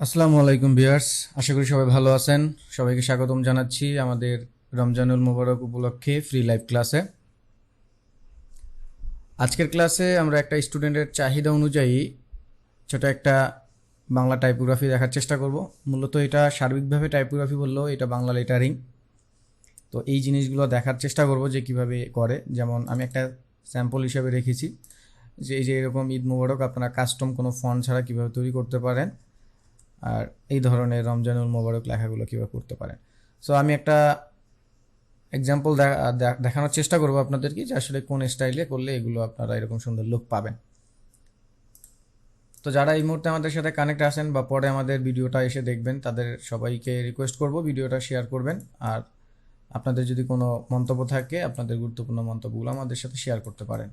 আসসালামু আলাইকুম বিয়ার্স আশা করি সবাই ভালো আছেন। সবাইকে স্বাগতম জানাচ্ছি আমাদের রমজানুল মোবারক উপলক্ষে ফ্রি লাইভ ক্লাসে আজকের ক্লাসে আমরা একটা স্টুডেন্টের চাহিদা অনুযায়ী ছোট একটা বাংলা টাইপোগ্রাফি দেখার চেষ্টা করব। মূলত এটা সার্বিকভাবে টাইপোগ্রাফি বললেও এটা বাংলা লেটারিং তো এই জিনিসগুলো দেখার চেষ্টা করব যে কীভাবে করে। যেমন আমি একটা স্যাম্পল হিসাবে রেখেছি যে এই যে এরকম ঈদ মোবারক আপনারা কাস্টম কোনো ফন্ট ছাড়া কীভাবে তৈরি করতে পারেন। আর এই ধরনের রমজানুল মোবারক লেখাগুলো কীভাবে করতে পারেন। সো আমি একটা এক্সাম্পল দেখানোর চেষ্টা করব আপনাদেরকে যে আসলে কোন স্টাইলে করলে এগুলো আপনারা এরকম সুন্দর লুক পাবেন। তো যারা এই মুহূর্তে আমাদের সাথে কানেক্ট আছেন বা পরে আমাদের ভিডিওটা এসে দেখবেন, তাদের সবাইকে রিকোয়েস্ট করব ভিডিওটা শেয়ার করবেন। আর আপনাদের যদি কোনো মন্তব্য থাকে, আপনাদের গুরুত্বপূর্ণ মন্তব্যগুলো আমাদের সাথে শেয়ার করতে পারেন।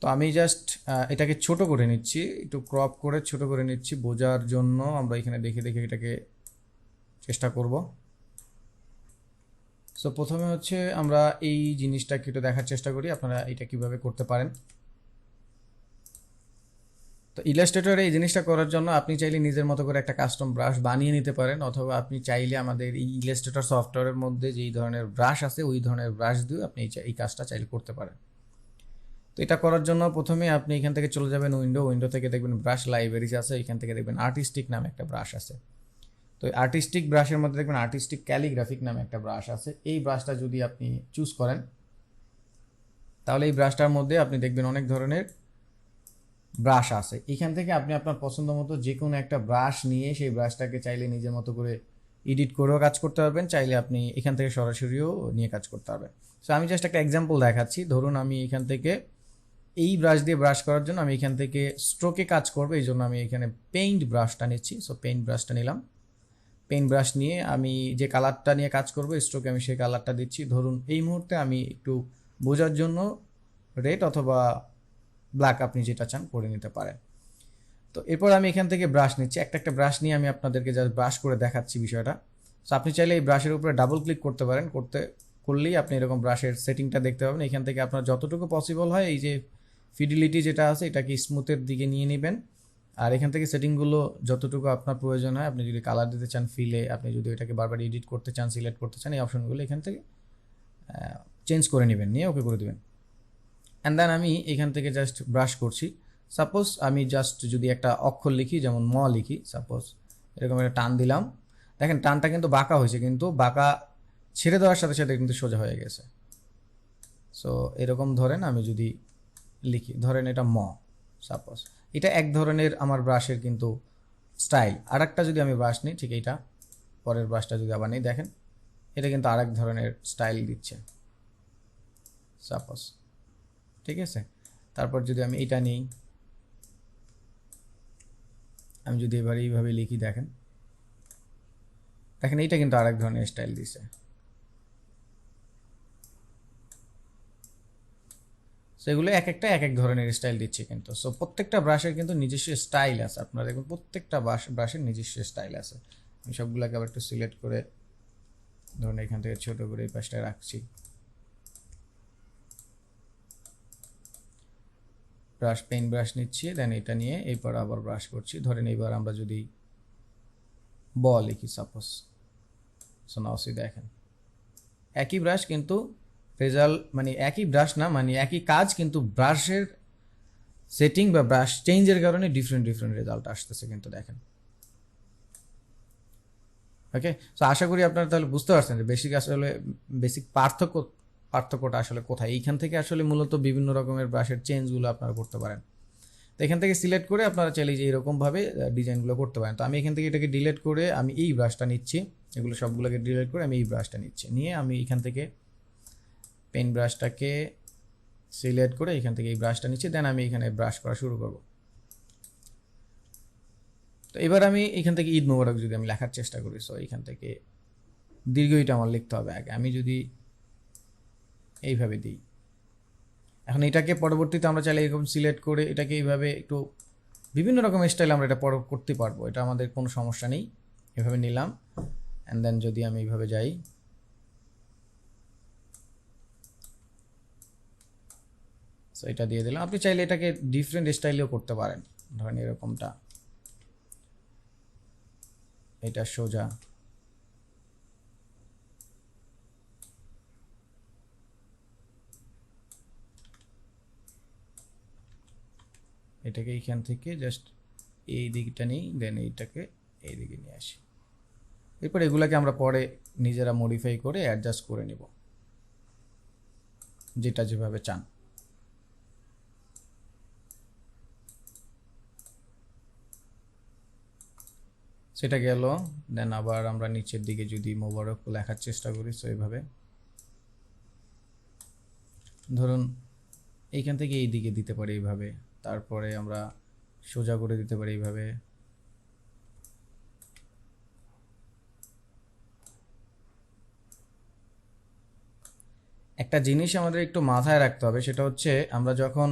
তো আমি জাস্ট এটাকে ছোট করে নিচ্ছি, একটু ক্রপ করে ছোট করে নিচ্ছি, বোঝার জন্য আমরা এখানে দেখে দেখে এটাকে চেষ্টা করব। সো প্রথমে হচ্ছে আমরা এই জিনিসটাকে একটু দেখার চেষ্টা করি, আপনারা এটা কীভাবে করতে পারেন। তো ইলাস্ট্রেটরে এই জিনিসটা করার জন্য আপনি চাইলে নিজের মতো করে একটা কাস্টম ব্রাশ বানিয়ে নিতে পারেন, অথবা আপনি চাইলে আমাদের এই ইলাস্ট্রেটর সফটওয়্যারের মধ্যে যেই ধরনের ব্রাশ আছে, ওই ধরনের ব্রাশ দিয়ে আপনি এই কাজটা চাইলে করতে পারেন। তো এটা করার জন্য প্রথমে আপনি এখান থেকে চলে যাবেন উইন্ডো উইন্ডো থেকে দেখবেন ব্রাশ লাইব্রেরিজ আছে, এখান থেকে দেখবেন আর্টিস্টিক নামে একটা ব্রাশ আছে। তো আর্টিস্টিক ব্রাশের মধ্যে দেখবেন আর্টিস্টিক ক্যালিগ্রাফিক নামে একটা ব্রাশ আছে। এই ব্রাশটা যদি আপনি চুজ করেন, তাহলে এই ব্রাশটার মধ্যে আপনি দেখবেন অনেক ধরনের ব্রাশ আছে। এখান থেকে আপনি আপনার পছন্দ মতো যে কোনো একটা ব্রাশ নিয়ে সেই ব্রাশটাকে চাইলে নিজের মতো করে এডিট করেও কাজ করতে পারবেন, চাইলে আপনি এখান থেকে সরাসরিও নিয়ে কাজ করতে পারবেন। সো আমি জাস্ট একটা এক্সাম্পল দেখাচ্ছি। ধরুন আমি এখান থেকে এই ব্রাশ দিয়ে ব্রাশ করার জন্য আমি এখান থেকে স্ট্রোকে কাজ করব, এই জন্য আমি এখানে পেইন্ট ব্রাশটা নিচ্ছি। সো পেইন্ট ব্রাশটা নিলাম। পেইন্ট ব্রাশ নিয়ে আমি যে কালারটা নিয়ে কাজ করব স্ট্রোকে আমি সেই কালারটা দিচ্ছি। ধরুন, এই মুহূর্তে আমি একটু বোঝার জন্য রেড অথবা ব্ল্যাক আপনি যেটা চান করে নিতে পারেন। তো এরপর আমি এখান থেকে ব্রাশ নিচ্ছি। একটা একটা ব্রাশ নিয়ে আমি আপনাদেরকে জাস্ট ব্রাশ করে দেখাচ্ছি বিষয়টা। সো আপনি চাইলে এই ব্রাশের উপরে ডাবল ক্লিক করতে পারেন। করতে, করলেই আপনি এরকম ব্রাশের সেটিংটা দেখতে পাবেন। এখান থেকে আপনার যতটুকু পসিবল হয়, এই যে ফিডিলিটি যেটা আছে, এটাকে স্মুথের দিকে নিয়ে নেবেন। আর এখান থেকে সেটিংগুলো যতটুকু আপনার প্রয়োজন হয়, আপনি যদি কালার দিতে চান ফিলে আপনি যদি এটাকে বারবার এডিট করতে চান সিলেক্ট করতে চান, এই অপশনগুলো এখান থেকে চেঞ্জ করে নেবেন, নিয়ে ওকে করে দেবেন। অ্যান্ড দেন আমি এখান থেকে জাস্ট ব্রাশ করছি। সাপোজ আমি জাস্ট যদি একটা অক্ষর লিখি, যেমন ম লিখি সাপোজ এরকম একটা টান দিলাম। দেখেন, টানটা কিন্তু বাঁকা হয়েছে, কিন্তু বাঁকা ছেড়ে দেওয়ার সাথে সাথে কিন্তু সোজা হয়ে গেছে। সো এরকম ধরেন আমি যদি লিখি। ধরেন এটা ম সাপোজ এটা এক ধরনের আমার ব্রাশের কিন্তু স্টাইল আর একটা যদি আমি ব্রাশ নিই, ঠিক এইটা, পরের ব্রাশটা যদি আবার নিই, দেখেন, এটা কিন্তু আরেক ধরনের স্টাইল দিচ্ছে। সাপোজ ঠিক আছে? তারপর যদি আমি এটা নিই, আমি যদি এবার এইভাবে লিখি, দেখেন। দেখেন, এইটা কিন্তু আরেক ধরনের স্টাইল দিছে সেগুলো এক একটা, এক এক ধরনের স্টাইল দিচ্ছে কিন্তু। সো প্রত্যেকটা ব্রাশের কিন্তু নিজস্ব স্টাইল আছে। আপনারা দেখুন, প্রত্যেকটা ব্রাশ ব্রাশের নিজস্ব স্টাইল আছে। আমি সবগুলোকে আবার একটু সিলেক্ট করে ধরুন এখান থেকে ছোট করে এই পাশটা রাখছি। ব্রাশ পেন ব্রাশ নিচ্ছি দেন এটা নিয়ে এরপর আবার ব্রাশ করছি। ধরেন এইবার আমরা যদি ব লিখি সাপোজ সো নাও সি দেখেন। একই ব্রাশ কিন্তু রেজাল্ট মানে একই ব্রাশ না মানে একই কাজ, কিন্তু ব্রাশের সেটিং বা ব্রাশ চেঞ্জের কারণে ডিফারেন্ট ডিফারেন্ট রেজাল্ট আসতেছে কিন্তু দেখেন। ওকে সো আশা করি আপনারা তাহলে বুঝতে পারছেন যে বেসিক আসলে বেসিক পার্থক্য, পার্থক্যটা আসলে কোথায়? এইখান থেকে আসলে মূলত বিভিন্ন রকমের ব্রাশের চেঞ্জগুলো আপনারা করতে পারেন। তো এখান থেকে সিলেক্ট করে আপনারা চাইলে যে এরকমভাবে ডিজাইনগুলো করতে পারেন। তো আমি এখান থেকে এটাকে ডিলেট করে আমি এই ব্রাশটা নিচ্ছি। এগুলো সবগুলোকে ডিলেট করে আমি এই ব্রাশটা নিচ্ছি। নিয়ে আমি এখান থেকে পেন ব্রাশটাকে সিলেক্ট করে এখান থেকে এই ব্রাশটা নিচ্ছি দেন আমি এখানে ব্রাশ করা শুরু করব। তো এবার আমি এখান থেকে ঈদ মোবারক যদি আমি লেখার চেষ্টা করি সো এখান থেকে দীর্ঘ ইটা আমার লিখতে হবে আগে। আমি যদি এইভাবে দিই। এখন এটাকে পরবর্তীতে আমরা চাইলে এরকম সিলেক্ট করে এটাকে এইভাবে একটু বিভিন্ন রকম স্টাইল আমরা এটা পর করতে পারব। এটা আমাদের কোনো সমস্যা নেই। এভাবে নিলাম। অ্যান্ড দেন যদি আমি এইভাবে যাই সো এটা দিয়ে দিলাম। আপনি চাইলে এটাকে ডিফারেন্ট স্টাইলেও করতে পারেন। ধরেন এরকমটা। এটা সোজা। এটাকে এইখান থেকে জাস্ট এই দিকটা নিই দেন এইটাকে এই দিকে নিয়ে আসি। এরপর এগুলাকে আমরা পরে নিজেরা মডিফাই করে অ্যাডজাস্ট করে নিব। যেটা যেভাবে চান। সেটা গেল। দেন আবার আমরা নিচের দিকে যদি মোবারক লেখার চেষ্টা করি সো এইভাবে ধরুন, এইখান থেকে এই দিকে দিতে পারি এইভাবে। তারপরে আমরা সোজা করে দিতে পারি এইভাবে। একটা জিনিস আমাদের একটু মাথায় রাখতে হবে, সেটা হচ্ছে আমরা যখন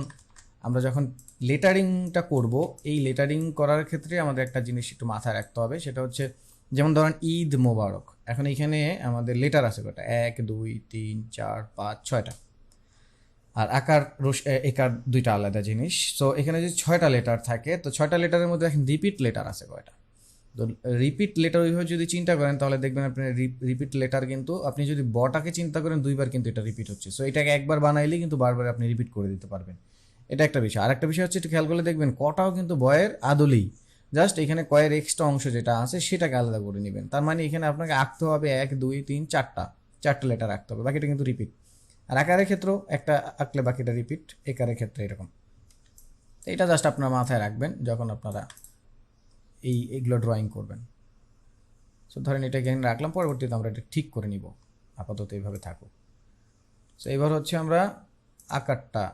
আমরা যখন লেটারিংটা করব। এই লেটারিং করার ক্ষেত্রে আমাদের একটা জিনিস একটু মাথায় রাখতে হবে, সেটা হচ্ছে যেমন ধরেন ঈদ মোবারক, এখন এখানে আমাদের লেটার আছে কটা এক, দুই, তিন, চার, পাঁচ, ছয়টা। আর আকার এ- একার দুইটা আলাদা জিনিস। তো এখানে যদি ছয়টা লেটার থাকে, তো ছয়টা লেটারের মধ্যে এখন রিপিট লেটার আছে কয়টা? তো রিপিট লেটার ওইভাবে যদি চিন্তা করেন, তাহলে দেখবেন আপনি রিপিট লেটার কিন্তু, আপনি যদি বটাকে চিন্তা করেন, দুইবার কিন্তু এটা রিপিট হচ্ছে। সো এটাকে একবার বানাইলে কিন্তু বারবার আপনি রিপিট করে দিতে পারবেন। এটা একটা বিষয়। আর একটা বিষয় হচ্ছে একটু খেয়াল করলে দেখবেন কটাও কিন্তু বয়ের আদলেই। জাস্ট এখানে কয়ের এক্সট্রা অংশ যেটা আছে সেটাকে আলাদা করে নেবেন। তার মানে এখানে আপনাকে আঁকতে হবে এক, দুই, তিন, চারটা। চারটা লেটার আঁকতে হবে, বাকিটা কিন্তু রিপিট আর আকারের ক্ষেত্রেও একটা আঁকলে বাকিটা রিপিট একারের ক্ষেত্রে এরকম। এটা জাস্ট আপনার মাথায় রাখবেন যখন আপনারা এই, এগুলো ড্রয়িং করবেন। সো ধরেন এটা এখানে রাখলাম, পরবর্তীতে আমরা এটা ঠিক করে নিব। আপাতত এইভাবে থাকুক। সো এবার হচ্ছে আমরা আকারটা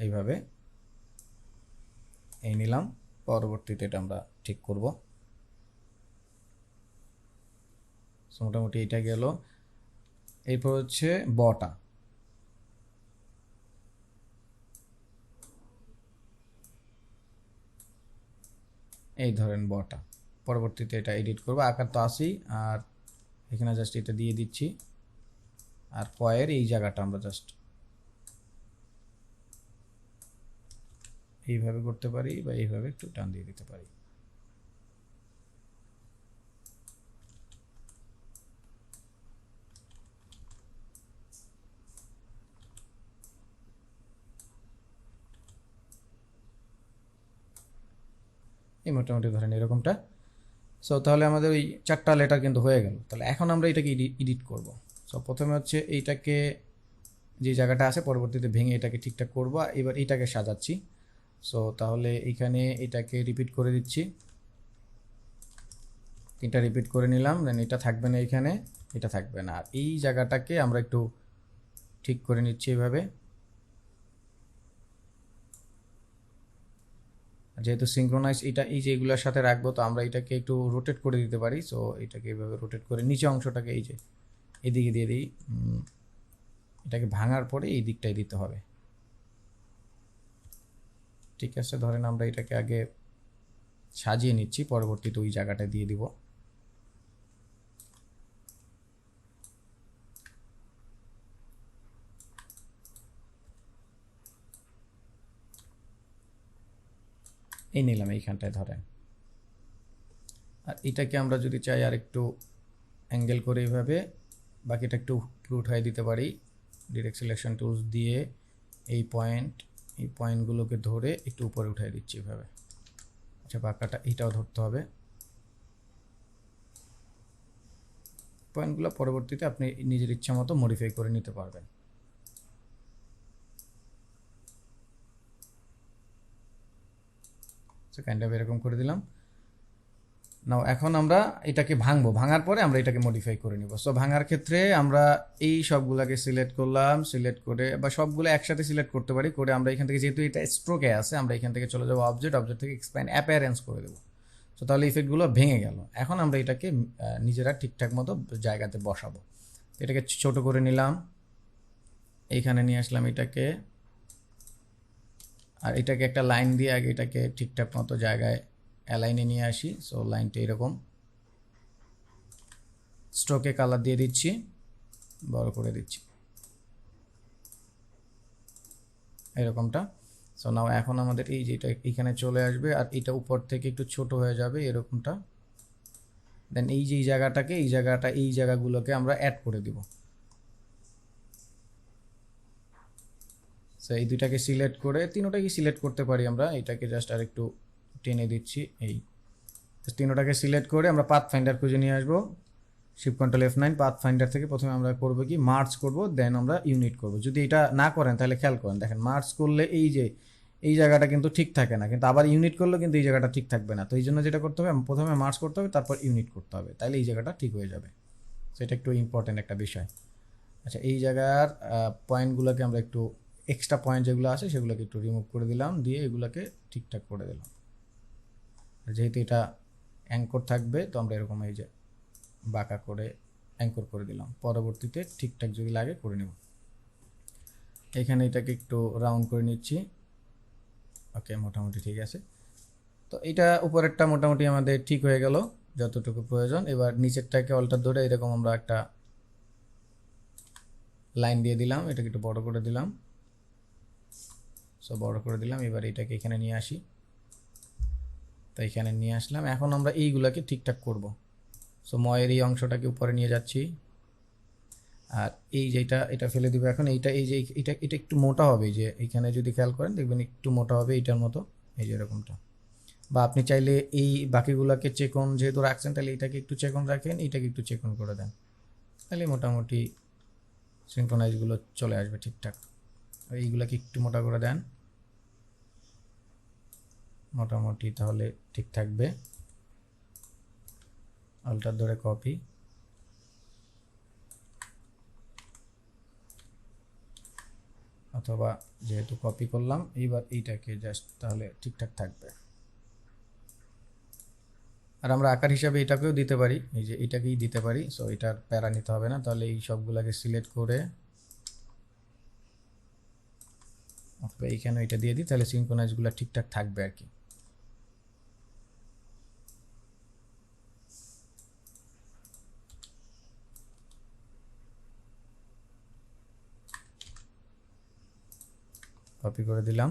এইভাবে এই নিলাম। পরবর্তীতে এটা আমরা ঠিক করব। মোটামুটি এটা গেল। এরপর হচ্ছে বটা। এই ধরেন বটা। পরবর্তীতে এটা এডিট করব। আকার তো আসি আর এখানে জাস্ট এটা দিয়ে দিচ্ছি। আর কয়ের এই জায়গাটা আমরা জাস্ট এইভাবে করতে পারি বা এইভাবে একটু টান দিয়ে দিতে পারি। এই মোটামুটি ধরেন এরকমটা। সো তাহলে আমাদের ওই চারটা লেটার কিন্তু হয়ে গেল। তাহলে এখন আমরা এটাকে এডিট করব। সো প্রথমে হচ্ছে এইটাকে যে জায়গাটা আছে, পরবর্তীতে ভেঙে এটাকে ঠিকঠাক করব। এবার এইটাকে সাজাচ্ছি। সো তাহলে এইখানে এটাকে রিপিট করে দিচ্ছি। তিনটা রিপিট করে নিলাম দেন এটা থাকবে না এখানে, এটা থাকবে না। আর এই জায়গাটাকে আমরা একটু ঠিক করে নিচ্ছি এভাবে। যেহেতু সিঙ্ক্রোনাইজ এটা এই যে এগুলোর সাথে রাখব, তো আমরা এটাকে একটু রোটেট করে দিতে পারি। সো এটাকে এভাবে রোটেট করে নিচে অংশটাকে এই যে, এদিকে দিয়ে দিই। এটাকে ভাঙার পরে এই দিকটাই দিতে হবে। ঠিক আছে, ধরেন আমরা এটাকে আগে সাজিয়ে নিচ্ছি, পরবর্তীতে ওই জায়গাটা দিয়ে দিব। এই নিলাম এইখানটায়, ধরেন। আর এটাকে আমরা যদি চাই আর একটু অ্যাঙ্গেল করে এইভাবে বাকিটা একটু উঠাই দিতে পারি। ডিরেক্ট সিলেকশন টুলস দিয়ে এই পয়েন্ট এই পয়েন্টগুলোকে ধরে একটু উপরে উঠাই দিচ্ছি এভাবে। আচ্ছা বাঁকাটা এটাও ধরতে হবে। পয়েন্টগুলো পরবর্তীতে আপনি নিজের ইচ্ছা মতো মডিফাই করে নিতে পারবেন। কাইন্ড অফ এরকম করে দিলাম। নাও এখন আমরা এটাকে ভাঙবো। ভাঙার পরে আমরা এটাকে মডিফাই করে নিব। সো ভাঙার ক্ষেত্রে আমরা এই সবগুলাকে সিলেক্ট করলাম সিলেক্ট করে বা সবগুলো একসাথে সিলেক্ট করতে পারি, করে আমরা এখান থেকে যেহেতু এটা স্ট্রোকে আছে, আমরা এখান থেকে চলে যাব অবজেক্ট অবজেক্ট থেকে এক্সপ্যান্ড অ্যাপিয়ারেন্স করে দেবো। সো তাহলে ইফেক্টগুলো ভেঙে গেল। এখন আমরা এটাকে নিজেরা ঠিকঠাক মতো জায়গাতে বসাবো। এটাকে ছোট করে নিলাম। এইখানে নিয়ে আসলাম এটাকে। আর এটাকে একটা লাইন দিয়ে আগে এটাকে ঠিকঠাক মতো জায়গায় অ্যালাইনে নিয়ে আসি। সো লাইনটা এরকম। স্ট্রোকে কালার দিয়ে দিচ্ছি। বড় করে দিচ্ছি। এরকমটা। সো নাও এখন আমাদের এই যেটা এখানে চলে আসবে আর এটা উপর থেকে একটু ছোট হয়ে যাবে এরকমটা। দেন এই যে এই জায়গাটাকে, এই জায়গাটা, এই জায়গাগুলোকে আমরা অ্যাড করে দিব। সো এই দুইটাকে সিলেক্ট করে, তিনোটাকে সিলেক্ট করতে পারি আমরা। এটাকে জাস্ট আর একটু টেনে দিচ্ছি, এই। তিনোটাকে সিলেক্ট করে আমরা পাথ ফাইন্ডার খুঁজে নিয়ে আসব। Shift control F nine path finder থেকে প্রথমে আমরা করব কি? মার্চ করব দেন আমরা ইউনিট করব। যদি এটা না করেন, তাহলে খেয়াল করেন, দেখেন মার্চ করলে এই যে, এই জায়গাটা কিন্তু ঠিক থাকে না। কিন্তু আবার ইউনিট করলেও কিন্তু এই জায়গাটা ঠিক থাকবে না। তো এই জন্য যেটা করতে হবে প্রথমে মার্চ করতে হবে, তারপর ইউনিট করতে হবে। তাহলে এই জায়গাটা ঠিক হয়ে যাবে। সেটা একটু ইম্পর্টেন্ট একটা বিষয়। আচ্ছা এই জায়গার পয়েন্টগুলোকে আমরা একটু এক্সট্রা পয়েন্ট যেগুলো আছে, সেগুলোকে একটু রিমুভ করে দিলাম, দিয়ে এগুলোকে ঠিকঠাক করে দিলাম। যেহেতু এটা অ্যাঙ্কর থাকবে, তো আমরা এরকম এই যে বাঁকা করে অ্যাঙ্কর করে দিলাম। পরবর্তীতে ঠিকঠাক যদি লাগে করে নেব। এখানে এটাকে একটু রাউন্ড করে নিচ্ছি। ওকে মোটামুটি ঠিক আছে। তো এটা উপরেরটা মোটামুটি আমাদের ঠিক হয়ে গেল, যতটুকু প্রয়োজন। এবার নিচেরটাকে অল্টার ধরে এরকম আমরা একটা লাইন দিয়ে দিলাম। এটাকে একটু বড় করে দিলাম। সো বড় করে দিলাম। এবার এটাকে এখানে নিয়ে আসি। তো এখানে নিয়ে আসলাম। এখন আমরা এইগুলাকে ঠিকঠাক করব। সো ময়ের এই অংশটাকে উপরে নিয়ে যাচ্ছি। আর এই যেটা এটা ফেলে দিব এখন। এইটা, এই যে এটা এটা একটু মোটা হবে। যে এখানে যদি খেয়াল করেন, দেখবেন একটু মোটা হবে এইটার মতো। এই যে এরকমটা। বা আপনি চাইলে এই বাকিগুলোকে চেকন যেহেতু রাখছেন, তাহলে এটাকে একটু চেকন রাখেন, এইটাকে একটু চেকন করে দেন। তাহলে মোটামুটি সিনক্রোনাইজগুলো চলে আসবে ঠিকঠাক। এইগুলোকে একটু মোটা করে দেন। মোটামুটি তাহলে ঠিক থাকবে। আলটার ধরে কপি অথবা যেহেতু কপি করলাম, এইবার এইটাকে জাস্ট তাহলে ঠিকঠাক থাকবে। আর আমরা আকার হিসাবে এটাকেও দিতে পারি, এই যে এটাকেই দিতে পারি সো এটার প্যারা নিতে হবে না, তাহলে এই সবগুলোকে সিলেক্ট করে অথবা এইখানে এটা দিয়ে দিই, তাহলে সিনক্রোনাইজগুলো ঠিকঠাক থাকবে আর কি। কপি করে দিলাম।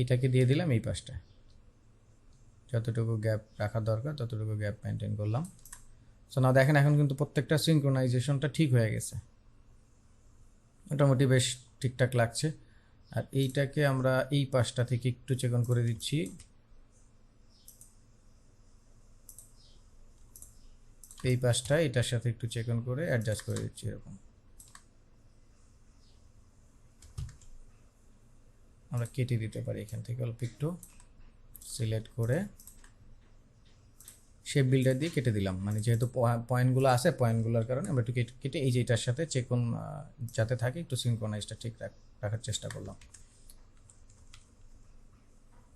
এইটাকে দিয়ে দিলাম এই পাশটা যতটুকু গ্যাপ রাখা দরকার, ততটুকু গ্যাপ মেনটেন করলাম। সো না দেখেন এখন কিন্তু প্রত্যেকটা সিনক্রোনাইজেশনটা ঠিক হয়ে গেছে। মোটামুটি বেশ ঠিকঠাক লাগছে। আর এইটাকে আমরা এই পাশটা থেকে একটু চেকন করে দিচ্ছি। এই পাশটা, এটার সাথে একটু চেকন করে অ্যাডজাস্ট করে দিচ্ছি এরকম। আমরা কেটে দিতে পারি এখান থেকে অল্প একটু। সিলেক্ট করে শেপ বিল্ডার দিয়ে কেটে দিলাম। মানে যেহেতু পয়েন্টগুলো আছে, পয়েন্টগুলোর কারণে আমরা একটু কেটে কেটে এই যে এটার সাথে চেকন যাতে থাকে, একটু সিনক্রোনাইজটা ঠিক রাখার চেষ্টা করলাম।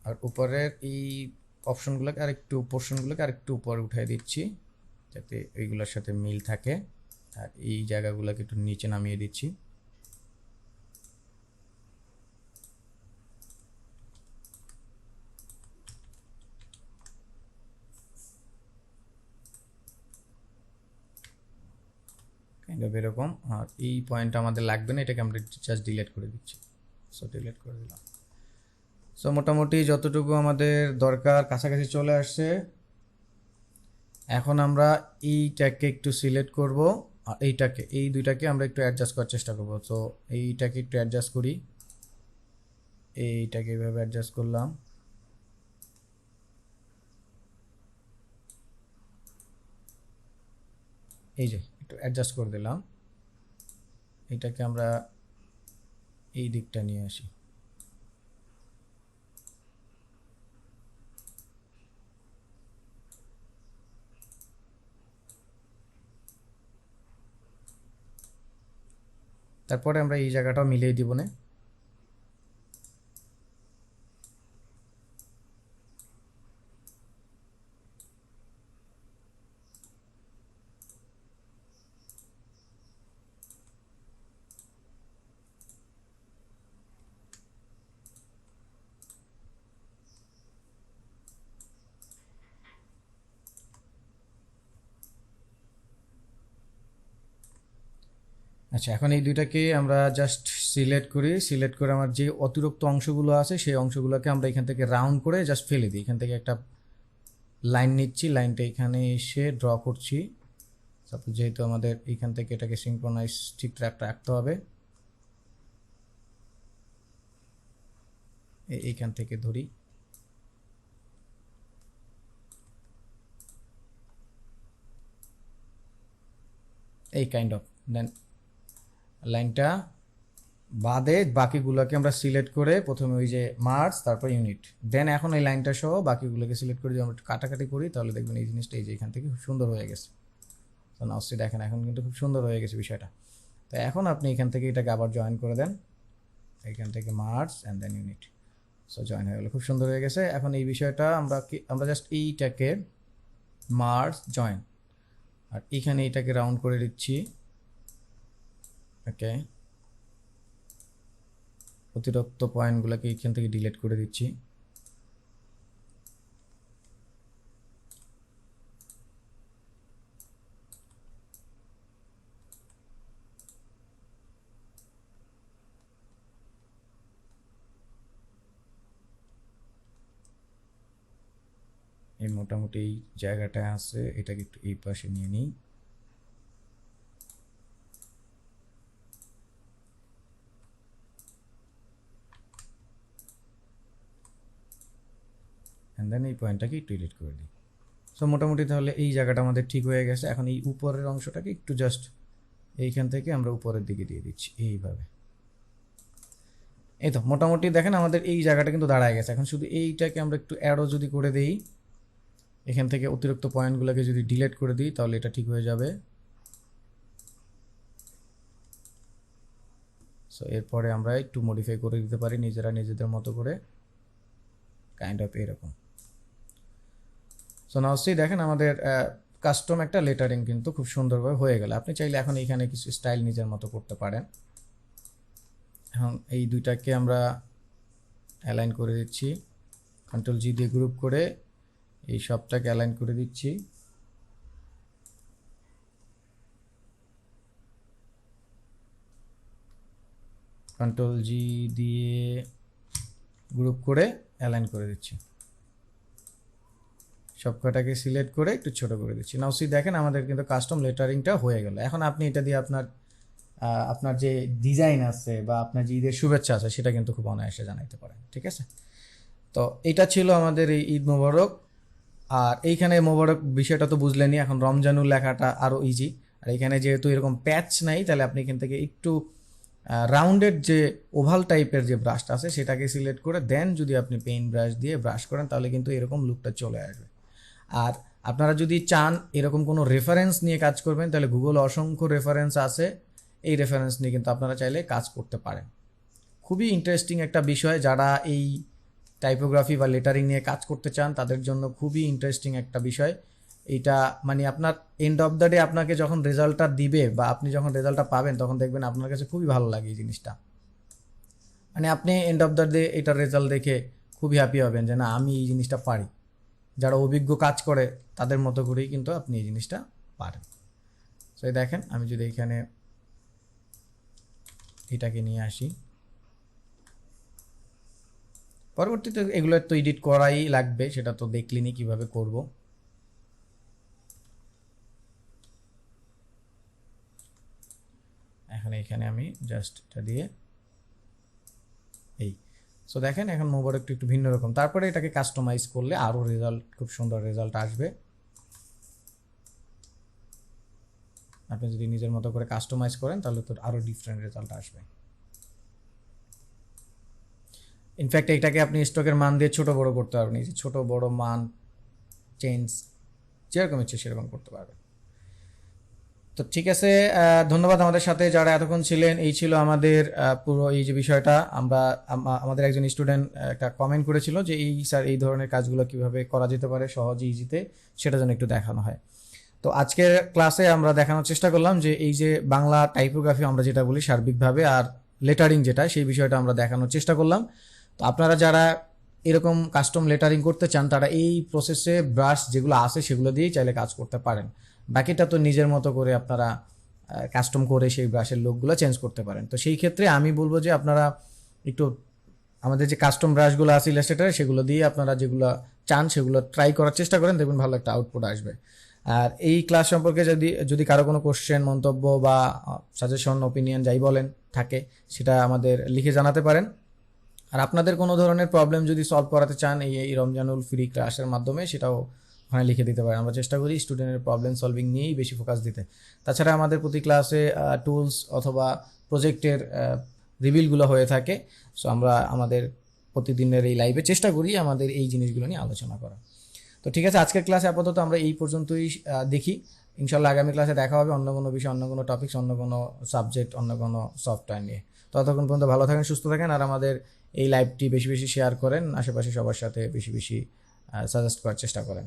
আর উপরের এই অপশনগুলোকে আর একটু পোর্শনগুলোকে আর একটু উপরে উঠিয়ে দিচ্ছি। যাতে এইগুলোর সাথে মিল থাকে। আর এই জায়গাগুলোকে একটু নিচে নামিয়ে দিচ্ছি। কাইন্ড এরকম। আর এই পয়েন্টটা আমাদের লাগবে না, এটাকে আমরা জাস্ট ডিলিট করে দিচ্ছি। সো ডিলিট করে দিলাম। সো মোটামুটি যতটুকু আমাদের দরকার, কাছাকাছি চলে আসছে। এখন আমরা এইটাকে একটু সিলেক্ট করব। আর এইটাকে, এই দুইটাকে আমরা একটু অ্যাডজাস্ট করার চেষ্টা করব। তো এইটাকে একটু অ্যাডজাস্ট করি। এইটাকে এভাবে অ্যাডজাস্ট করলাম। এই যে, একটু অ্যাডজাস্ট করে দিলাম। এটাকে আমরা এই দিকটা নিয়ে আসি। তারপরে আমরা এই জায়গাটাও মিলিয়ে দিব না। আচ্ছা এখন এই দুইটাকে আমরা জাস্ট সিলেক্ট করি সিলেক্ট করে আমার যে অতিরিক্ত অংশগুলো আছে সেই অংশগুলোকে আমরা এখান থেকে রাউন্ড করে জাস্ট ফেলে দিই। এখান থেকে একটা লাইন নিচ্ছি লাইনটা এখানে এসে ড্র করছি। সাপোজ যেহেতু আমাদের এখান থেকে এটাকে সিঙ্ক্রোনাইজ ঠিক রাখতে হবে এইখান থেকে ধরি। এই কাইন্ড অফ দেন লাইনটা বাদে বাকিগুলোকে আমরা সিলেক্ট করে প্রথমে ওই যে মার্কস তারপর ইউনিট। দেন এখন এই লাইনটা সহ বাকিগুলোকে সিলেক্ট করে যদি আমরা কাটাকাটি করি, তাহলে দেখবেন এই জিনিসটা এই যে এখান থেকে খুব সুন্দর হয়ে গেছে। তো নাউসটি দেখেন, এখন কিন্তু খুব সুন্দর হয়ে গেছে বিষয়টা। তো এখন আপনি এখান থেকে এটাকে আবার জয়েন করে দেন। এখান থেকে marks and then unit. So join হয়ে গেলো, খুব সুন্দর হয়ে গেছে। এখন এই বিষয়টা আমরা কি, আমরা জাস্ট এইটাকে মার্কস জয়েন আর এখানে এটাকে রাউন্ড করে দিচ্ছি। ওকে অতিরিক্ত পয়েন্টগুলোকে এখান থেকে ডিলিট করে দিচ্ছি। এই মোটামুটি এই জায়গাটায় আছে, এটাকে একটু এই পাশে নিয়ে নিই। অ্যান্ড দেন এই পয়েন্টটাকে একটু এডিট করে দিই। সো মোটামুটি তাহলে এই জায়গাটা আমাদের ঠিক হয়ে গেছে। এখন এই উপরের অংশটাকে একটু জাস্ট এইখান থেকে আমরা উপরের দিকে দিয়ে দিচ্ছি এইভাবে। এই তো, মোটামুটি দেখেন আমাদের এই জায়গাটা কিন্তু দাঁড়ায় গেছে। এখন শুধু এইটাকে আমরা একটু অ্যাডও যদি করে দিই, এখান থেকে অতিরিক্ত পয়েন্টগুলোকে যদি ডিলিট করে দিই, তাহলে এটা ঠিক হয়ে যাবে। সো এরপরে আমরা একটু মডিফাই করে দিতে পারি নিজেরা নিজেদের মতো করে। কাইন্ড অফ এরকম। সো নাও সি দেখেন আমাদের কাস্টম একটা লেটারিং কিন্তু খুব সুন্দরভাবে হয়ে গেল। আপনি চাইলে এখন এখানে কিছু স্টাইল নিজের মতো করতে পারেন। এখন এই দুইটাকে আমরা অ্যালাইন করে দিচ্ছি। কন্ট্রোল জি দিয়ে গ্রুপ করে এই সবটাকে অ্যালাইন করে দিচ্ছি। কন্ট্রোল জি দিয়ে গ্রুপ করে অ্যালাইন করে দিচ্ছি। সব কটাকে সিলেক্ট করে একটু ছোট করে দিচ্ছি। নাও সি দেখেন আমাদের কিন্তু কাস্টম লেটারিংটা হয়ে গেল। এখন আপনি এটা দিয়ে আপনার আপনার যে ডিজাইন আছে বা আপনার যে ঈদের শুভেচ্ছা আছে, সেটা কিন্তু খুব অনায়াসে জানাইতে পারেন, ঠিক আছে? তো এটা ছিল আমাদের এই ঈদ মোবারক। আর এইখানে মোবারক বিষয়টা তো বুঝলেনই, এখন রমজানুর লেখাটা আরও ইজি আর এখানে যেহেতু এরকম প্যাচ নাই, তাহলে আপনি এখান থেকে একটু রাউন্ডেড যে ওভাল টাইপের যে ব্রাশটা আছে, সেটাকে সিলেক্ট করে দেন। যদি আপনি পেইন ব্রাশ দিয়ে ব্রাশ করেন, তাহলে কিন্তু এরকম লুকটা চলে আসবে। আর আপনারা যদি চান এরকম কোনো রেফারেন্স নিয়ে কাজ করবেন, তাহলে গুগল অসংখ্য রেফারেন্স আছে। এই রেফারেন্স নিয়ে কিন্তু আপনারা চাইলে কাজ করতে পারেন। খুবই ইন্টারেস্টিং একটা বিষয়, যারা এই টাইপোগ্রাফি বা লেটারিং নিয়ে কাজ করতে চান, তাদের জন্য খুবই ইন্টারেস্টিং একটা বিষয়। এটা মানে আপনার এন্ড অফ দ্য ডে আপনাকে যখন রেজাল্টটা দিবে বা আপনি যখন রেজাল্টটা পাবেন, তখন দেখবেন আপনার কাছে খুবই ভালো লাগে এই জিনিসটা। মানে আপনি এন্ড অফ দ্য ডে এটার রেজাল্ট দেখে খুবই হ্যাপি হবেন যে, না, আমি এই জিনিসটা পারি। যারা অভিজ্ঞ কাজ করে, তাদের মতো করেই কিন্তু আপনি এই জিনিসটা পারেন। তো দেখেন, আমি যদি এখানে এটাকে নিয়ে আসি। পরবর্তীতে এগুলো তো এডিট করাই লাগবে, সেটা তো দেখলিনি কীভাবে করব। এখন এখানে আমি জাস্ট এটা দিয়ে এই সো দেখেন, এখন মোবাইল একটু একটু ভিন্ন রকম। তারপরে এটাকে কাস্টমাইজ করলে আরও রেজাল্ট খুব সুন্দর রেজাল্ট আসবে। আপনি যদি নিজের মতো করে কাস্টমাইজ করেন, তাহলে তো আরও ডিফারেন্ট রেজাল্ট আসবে। ইনফ্যাক্ট এটাকে আপনি স্টকের মান দিয়ে ছোট বড় করতে পারবেন। এই যে ছোটো বড় মান চেঞ্জ যেরকম ইচ্ছে সেরকম করতে পারবেন। তো ঠিক আছে ধন্যবাদ আমাদের সাথে যারা এতক্ষণ ছিলেন। এই ছিল আমাদের পুরো এই যে বিষয়টা। আমরা আমাদের একজন স্টুডেন্ট একটা কমেন্ট করেছিল যে, এই স্যার, এই ধরনের কাজগুলো কীভাবে করা যেতে পারে সহজে ইজিতে সেটা যেন একটু দেখানো হয়। তো আজকের ক্লাসে আমরা দেখানোর চেষ্টা করলাম যে, এই যে বাংলা টাইপোগ্রাফি আমরা যেটা বলি সার্বিকভাবে আর লেটারিং যেটা, সেই বিষয়টা আমরা দেখানোর চেষ্টা করলাম। তো আপনারা যারা এরকম কাস্টম লেটারিং করতে চান, তারা এই প্রসেসে ব্রাশ যেগুলো আছে, সেগুলো দিয়েই চাইলে কাজ করতে পারেন। বাকিটা তো নিজের মতো করে আপনারা কাস্টম করে সেই ব্রাশের লোকগুলো চেঞ্জ করতে পারেন। তো সেই ক্ষেত্রে আমি বলব যে আপনারা একটু আমাদের যে কাস্টম ব্রাশগুলো আছে ইলাস্ট্রেটারে সেগুলো দিয়ে আপনারা যেগুলো চান সেগুলো ট্রাই করার চেষ্টা করেন, দেখবেন ভালো একটা আউটপুট আসবে। আর এই ক্লাস সম্পর্কে যদি যদি কারও কোনো কোশ্চেন মন্তব্য বা সাজেশন ওপিনিয়ন যাই বলেন, থাকে, সেটা আমাদের লিখে জানাতে পারেন। আর আপনাদের কোনো ধরনের প্রবলেম যদি সলভ করাতে চান এই এই রমজানুল ফ্রি ক্লাসের মাধ্যমে, সেটাও ওখানে লিখে দিতে পারেন আমরা চেষ্টা করি স্টুডেন্টের প্রবলেম সলভিং নিয়েই বেশি ফোকাস দিতে। তাছাড়া আমাদের প্রতি ক্লাসে টুলস অথবা প্রজেক্টের রিভিলগুলো হয়ে থাকে। সো আমরা আমাদের প্রতিদিনের এই লাইভে চেষ্টা করি আমাদের এই জিনিসগুলো নিয়ে আলোচনা করা তো ঠিক আছে, আজকের ক্লাসে আপাতত আমরা এই পর্যন্তই দেখি। ইনশাল্লাহ আগামী ক্লাসে দেখা হবে অন্য কোনো বিষয়, অন্য কোনো টপিকস অন্য কোনো সাবজেক্ট অন্য কোনো সফটওয়্যার নিয়ে। ততক্ষণ পর্যন্ত ভালো থাকেন, সুস্থ থাকেন, আর আমাদের এই লাইভটি বেশি বেশি শেয়ার করেন। আশেপাশে সবার সাথে বেশি বেশি সাজেস্ট করার চেষ্টা করেন।